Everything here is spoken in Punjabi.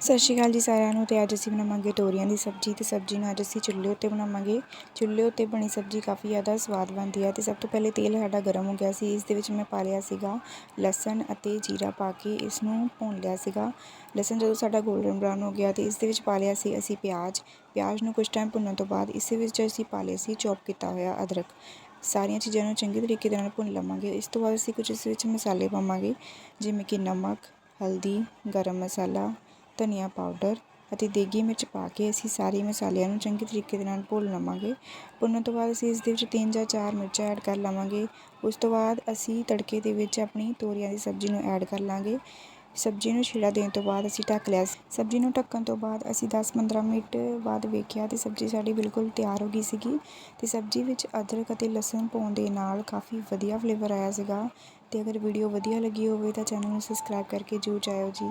ਸਤਿ ਸ਼੍ਰੀ ਅਕਾਲ ਜੀ ਸਾਰਿਆਂ ਨੂੰ ਤੇ ਅੱਜ ਅਸੀਂ ਬਣਾਵਾਂਗੇ ਤੋਰੀਆਂ ਦੀ ਸਬਜ਼ੀ ਤੇ ਸਬਜ਼ੀ ਨੂੰ ਅੱਜ ਅਸੀਂ ਚੁੱਲ੍ਹੇ ਉੱਤੇ ਬਣਾਵਾਂਗੇ। ਚੁੱਲ੍ਹੇ ਉੱਤੇ ਬਣੀ ਸਬਜ਼ੀ ਕਾਫੀ ਜ਼ਿਆਦਾ ਸਵਾਦ ਬਣਦੀ ਹੈ ਤੇ ਸਭ ਤੋਂ ਪਹਿਲੇ ਤੇਲ ਸਾਡਾ ਗਰਮ ਹੋ ਗਿਆ ਸੀ। ਇਸ ਦੇ ਵਿੱਚ ਮੈਂ ਪਾ ਲਿਆ ਸੀਗਾ ਲਸਣ ਅਤੇ ਜੀਰਾ ਪਾ ਕੇ ਇਸ ਨੂੰ ਭੁੰਨ ਲਿਆ ਸੀਗਾ। ਲਸਣ ਜਦੋਂ ਸਾਡਾ 골ਡਨ ਬਰਾਊਨ ਹੋ ਗਿਆ ਤੇ ਇਸ ਦੇ ਵਿੱਚ ਪਾ ਲਿਆ ਸੀ ਅਸੀਂ ਪਿਆਜ਼। ਪਿਆਜ਼ ਨੂੰ ਕੁਝ ਟਾਈਮ ਭੁੰਨਣ ਤੋਂ ਬਾਅਦ ਇਸ ਵਿੱਚ ਅਸੀਂ ਪਾ ਲਿਆ ਸੀ ਚੌਪ ਕੀਤਾ ਹੋਇਆ ਅਦਰਕ। ਸਾਰੀਆਂ ਚੀਜ਼ਾਂ ਨੂੰ ਚੰਗੇ ਤਰੀਕੇ ਦੇ ਨਾਲ ਭੁੰਨ ਲਵਾਂਗੇ। ਇਸ ਤੋਂ ਬਾਅਦ ਅਸੀਂ ਕੁਝ ਇਸ ਵਿੱਚ ਮਸਾਲੇ ਪਾਵਾਂਗੇ ਜਿਵੇਂ ਕਿ ਨਮਕ, ਹਲਦੀ, ਗਰਮ ਮਸਾਲਾ ਧਨੀਆ ਪਾਊਡਰ ਅਤੇ ਦੇਗੀ ਮਿਰਚ ਪਾ ਕੇ ਅਸੀਂ ਸਾਰੇ ਮਸਾਲਿਆਂ ਨੂੰ ਚੰਗੇ ਤਰੀਕੇ ਦੇ ਨਾਲ ਭੁੰਨ ਲਵਾਂਗੇ। ਭੁੰਨਣ ਤੋਂ ਬਾਅਦ ਅਸੀਂ ਇਸ ਦੇ ਵਿੱਚ ਤਿੰਨ ਜਾਂ ਚਾਰ ਮਿਰਚਾਂ ਐਡ ਕਰ ਲਵਾਂਗੇ। ਉਸ ਤੋਂ ਬਾਅਦ ਅਸੀਂ ਤੜਕੇ ਦੇ ਵਿੱਚ ਆਪਣੀ ਤੋਰੀਆਂ ਦੀ ਸਬਜ਼ੀ ਨੂੰ ਐਡ ਕਰ ਲਾਂਗੇ। ਸਬਜ਼ੀ ਨੂੰ ਛਿੜਾ ਦੇਣ ਤੋਂ ਬਾਅਦ ਅਸੀਂ ਢੱਕ ਲਿਆ ਸਬਜ਼ੀ ਨੂੰ ਢੱਕਣ ਤੋਂ ਬਾਅਦ ਅਸੀਂ 10-15 ਮਿੰਟ ਬਾਅਦ ਵੇਖਿਆ ਤੇ ਸਬਜ਼ੀ ਸਾਡੀ ਬਿਲਕੁਲ ਤਿਆਰ ਹੋ ਗਈ ਸੀਗੀ ਤੇ ਸਬਜ਼ੀ ਵਿੱਚ ਅਦਰਕ ਅਤੇ ਲਸਣ ਪਾਉਣ ਦੇ ਨਾਲ ਕਾਫੀ ਵਧੀਆ ਫਲੇਵਰ ਆਇਆ ਸੀਗਾ। ਤੇ ਅਗਰ ਵੀਡੀਓ ਵਧੀਆ ਲੱਗੀ ਹੋਵੇ ਤਾਂ ਚੈਨਲ ਨੂੰ ਸਬਸਕ੍ਰਾਈਬ ਕਰਕੇ ਜਰੂਰ ਜਾਇਓ ਜੀ।